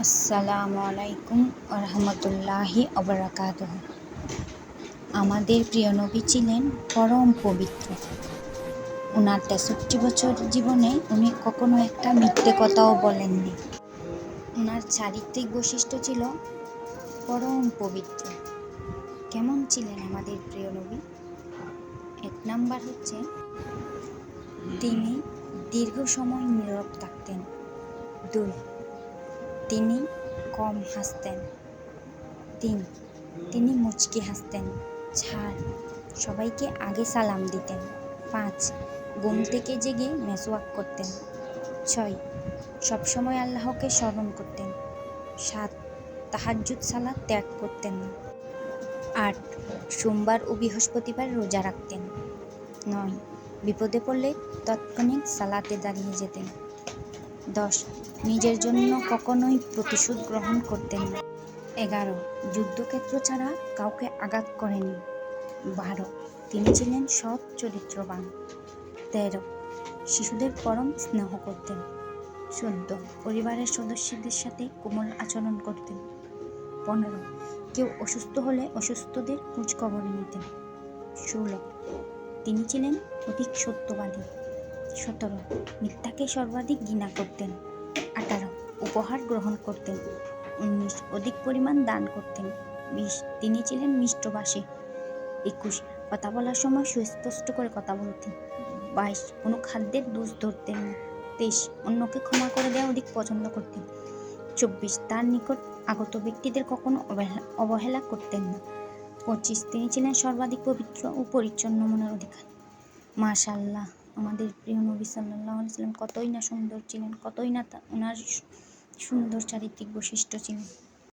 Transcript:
আসসালামু আলাইকুম রহমতুল্লাহি অবরাকাত আমাদের প্রিয় নবী ছিলেন পরম পবিত্র। ওনার তেষট্টি বছর জীবনে উনি কখনো একটা মিথ্যে কথাও বলেননি। ওনার চারিত্রিক বৈশিষ্ট্য ছিল পরম পবিত্র। কেমন ছিলেন আমাদের প্রিয় নবী? এক নাম্বার হচ্ছে, তিনি দীর্ঘ সময় নীরব থাকতেন। দুই তিনি কম হাসতেন। তিন, তিনি মুচকি হাসতেন। চার, সবাইকে আগে সালাম দিতেন। পাঁচ, ঘুম থেকে জেগে মেসওয়াক করতেন। ছয়, সবসময় আল্লাহকে স্মরণ করতেন। সাত, তাহাজ্জুদ সালাদ ত্যাগ করতেন। না আট, সোমবার ও বৃহস্পতিবার রোজা রাখতেন। নয়, বিপদে পড়লে তৎক্ষণিক সালাতে দাঁড়িয়ে যেতেন। দশ। নিজের জন্য কখনোই প্রতিশোধ গ্রহণ করতেন না এগারো। যুদ্ধক্ষেত্র ছাড়া কাউকে আঘাত করেনি। বারো। তিনি ছিলেন সৎ চরিত্রবান। তেরো। শিশুদের পরম স্নেহ করতেন। চোদ্দ। পরিবারের সদস্যদের সাথে কোমল আচরণ করতেন। পনেরো। কেউ অসুস্থ হলে অসুস্থদের খোঁজখবর নিতেন। ষোলো। তিনি ছিলেন অধিক সত্যবাদী। সতেরো। মিথ্যাকে সর্বাধিক ঘৃণা করতেন। আঠারো। উপহার গ্রহণ করতেন। উনিশ। অধিক পরিমাণ দান করতেন। বিশ। তিনি ছিলেন মিষ্টভাষী একুশ। কথা বলার সময় সুস্পষ্ট করে কথা বলতেন। বাইশ। কোনো খাদ্যের দোষ ধরতেন না। তেইশ। অন্যকে ক্ষমা করে দেওয়া অধিক পছন্দ করতেন। চব্বিশ। তার নিকট আগত ব্যক্তিদের কখনো অবহেলা অবহেলা করতেন না। পঁচিশ। তিনি ছিলেন সর্বাধিক পবিত্র ও পরিচ্ছন্ন মনের অধিকার। মাশাল্লাহ আমাদের প্রিয় নবী সাল্লাহ সাল্লাম কতই না সুন্দর ছিলেন, কতই না ওনার সুন্দর চারিত্রিক বৈশিষ্ট্য ছিলেন।